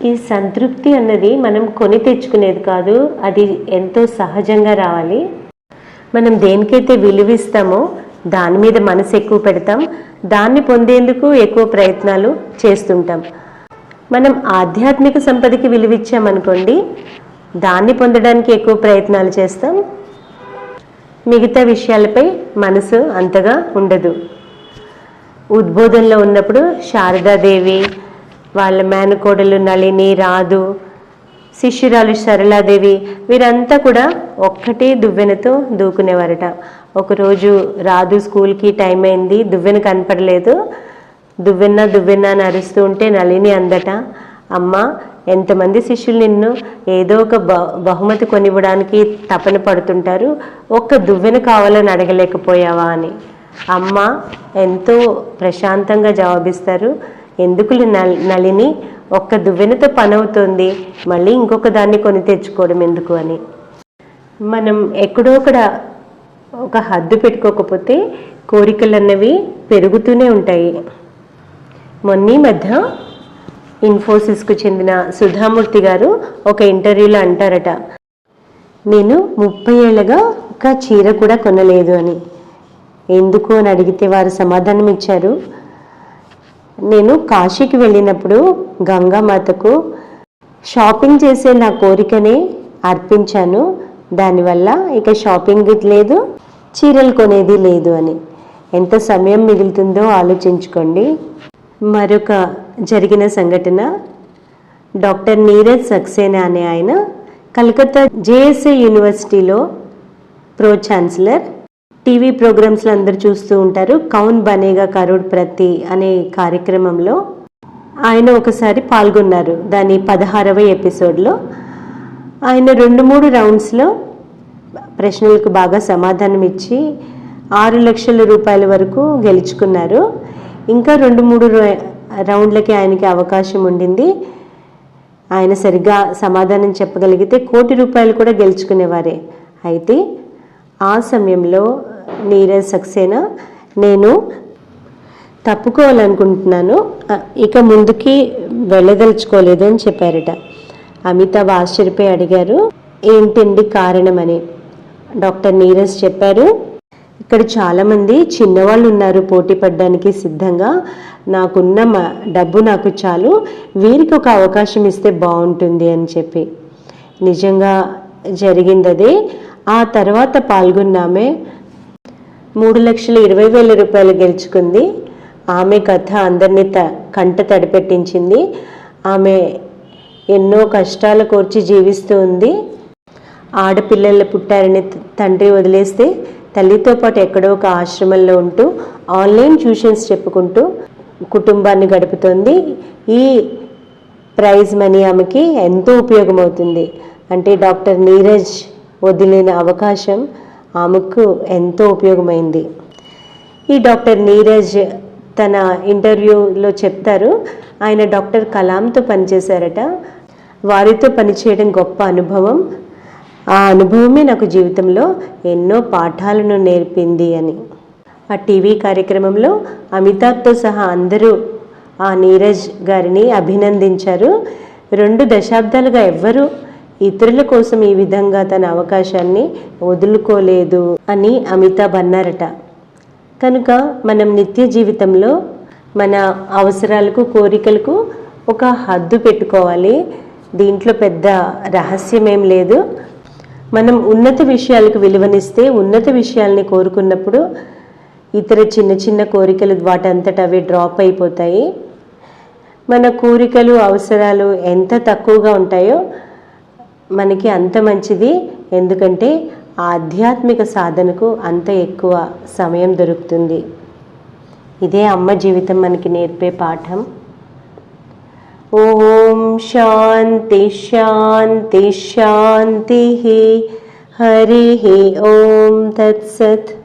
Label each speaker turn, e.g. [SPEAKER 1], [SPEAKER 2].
[SPEAKER 1] ఈ సంతృప్తి అన్నది మనం కొని తెచ్చుకునేది కాదు అది ఎంతో సహజంగా రావాలి. మనం దేనికైతే విలువిస్తామో దాని మీద మనసు ఎక్కువ పెడతాం దాన్ని పొందేందుకు ఎక్కువ ప్రయత్నాలు చేస్తుంటాం. మనం ఆధ్యాత్మిక సంపదకి విలువిచ్చామనుకోండి దాన్ని పొందడానికి ఎక్కువ ప్రయత్నాలు చేస్తాం. మిగతా విషయాలపై మనసు అంతగా ఉండదు. ఉద్బోధనలో ఉన్నప్పుడు శారదాదేవి వాళ్ళ మేనకోడలు నళిని రాదు శిష్యురాలు సరళాదేవి వీరంతా కూడా ఒక్కటే దువ్వెనతో దూకునేవారట. ఒకరోజు రాదు స్కూల్కి టైం అయింది దువ్వెన కనపడలేదు. దువ్వెన్న దువ్వెన్న అని అరుస్తూ ఉంటే నళిని అందట అమ్మ ఎంతమంది శిష్యులు నిన్ను? ఏదో ఒక బ బహుమతి కొనివ్వడానికి తపన పడుతుంటారు. ఒక్క దువ్వెన కావాలని అడగలేకపోయావా? అని. అమ్మ ఎంతో ప్రశాంతంగా జవాబిస్తారు. ఎందుకులు నల్- నళిని ఒక్క దువ్వెనతో పనవుతుంది. మళ్ళీ ఇంకొక దాన్ని కొని తెచ్చుకోవడం ఎందుకు అని. మనం ఎక్కడో అక్కడ ఒక హద్దు పెట్టుకోకపోతే కోరికలు అన్నవి పెరుగుతూనే ఉంటాయి. మొన్నీ మధ్య ఇన్ఫోసిస్కు చెందిన సుధామూర్తి గారు ఒక ఇంటర్వ్యూలో అంటారట నేను ముప్పై ఏళ్ళగా ఒక చీర కూడా కొనలేదు అని. ఎందుకు అని అడిగితే వారు సమాధానం ఇచ్చారు నేను కాశీకి వెళ్ళినప్పుడు గంగామాతకు షాపింగ్ చేసే నా కోరికనే అర్పించాను. దానివల్ల ఇక షాపింగ్ లేదు చీరలు కొనేది లేదు అని. ఎంత సమయం మిగులుతుందో ఆలోచించుకోండి. మరొక జరిగిన సంఘటన. డాక్టర్ నీరజ్ సక్సేనా అనే ఆయన కలకత్తా జేఎస్ఏ యూనివర్సిటీలో ప్రో ఛాన్సలర్ టీవీ ప్రోగ్రామ్స్లో అందరు చూస్తూ ఉంటారు. కౌన్ బనేగా కరోడ్ ప్రతి అనే కార్యక్రమంలో ఆయన ఒకసారి పాల్గొన్నారు. దాని పదహారవ ఎపిసోడ్లో ఆయన రెండు మూడు రౌండ్స్లో ప్రశ్నలకు బాగా సమాధానం ఇచ్చి ఆరు లక్షల రూపాయల వరకు గెలుచుకున్నారు. ఇంకా రెండు మూడు రౌండ్లకి ఆయనకి అవకాశం ఉండింది. ఆయన సరిగ్గా సమాధానం చెప్పగలిగితే కోటి రూపాయలు కూడా గెలుచుకునేవారే. అయితే ఆ సమయంలో నీరజ్ సక్సేనా? నేను తప్పుకోవాలనుకుంటున్నాను. ఇక ముందుకి వెళ్ళదలుచుకోలేదు అని చెప్పారట. అమితాబ్ ఆశ్చర్యపోయి అడిగారు ఏంటండి కారణమని? డాక్టర్ నీరజ్ చెప్పారు ఇక్కడ చాలామంది చిన్నవాళ్ళు ఉన్నారు పోటీ పడడానికి సిద్ధంగా. నాకున్న డబ్బు నాకు చాలు. వీరికి ఒక అవకాశం ఇస్తే బాగుంటుంది అని చెప్పి. నిజంగా జరిగింది ఆ తర్వాత పాల్గొన్నామే. మూడు లక్షల ఇరవై వేల రూపాయలు గెలుచుకుంది. ఆమె కథ అందరినీ త కంట తడిపెట్టించింది. ఆమె ఎన్నో కష్టాలు కోర్చి జీవిస్తూ ఉంది. ఆడపిల్లలు పుట్టారని తండ్రి వదిలేస్తే తల్లితో పాటు ఎక్కడో ఒక ఆశ్రమంలో ఉంటూ ఆన్లైన్ ట్యూషన్స్ చెప్పుకుంటూ కుటుంబాన్ని గడుపుతోంది. ఈ ప్రైజ్ మనీ ఆమెకి ఎంతో ఉపయోగమవుతుంది. అంటే డాక్టర్ నీరజ్ వదిలిన అవకాశం ఆమెకు ఎంతో ఉపయోగమైంది. ఈ డాక్టర్ నీరజ్ తన ఇంటర్వ్యూలో చెప్తారు ఆయన డాక్టర్ కలాంతో పనిచేశారట. వారితో పనిచేయడం గొప్ప అనుభవం. ఆ అనుభవమే నాకు జీవితంలో ఎన్నో పాఠాలను నేర్పింది అని. ఆ టీవీ కార్యక్రమంలో అమితాబ్తో సహా అందరూ ఆ నీరజ్ గారిని అభినందించారు. రెండు దశాబ్దాలుగా ఎవ్వరూ ఇతరుల కోసం ఈ విధంగా తన అవకాశాన్ని వదులుకోలేదు అని అమితాబ్ అన్నారట. కనుక మనం నిత్య జీవితంలో మన అవసరాలకు కోరికలకు ఒక హద్దు పెట్టుకోవాలి. దీంట్లో పెద్ద రహస్యం ఏం లేదు. మనం ఉన్నత విషయాలకు విలువనిస్తే ఉన్నత విషయాల్ని కోరుకున్నప్పుడు ఇతర చిన్న చిన్న కోరికలు వాటంతట అవి డ్రాప్ అయిపోతాయి. మన కోరికలు అవసరాలు ఎంత తక్కువగా ఉంటాయో మనకి అంత మంచిది. ఎందుకంటే ఆధ్యాత్మిక సాధనకు అంత ఎక్కువ సమయం దొరుకుతుంది. ఇదే అమ్మ జీవితం మనకి నేర్పే పాఠం. ఓం శాంతి శాంతి శాంతి. హరి. ఓం తత్సత్.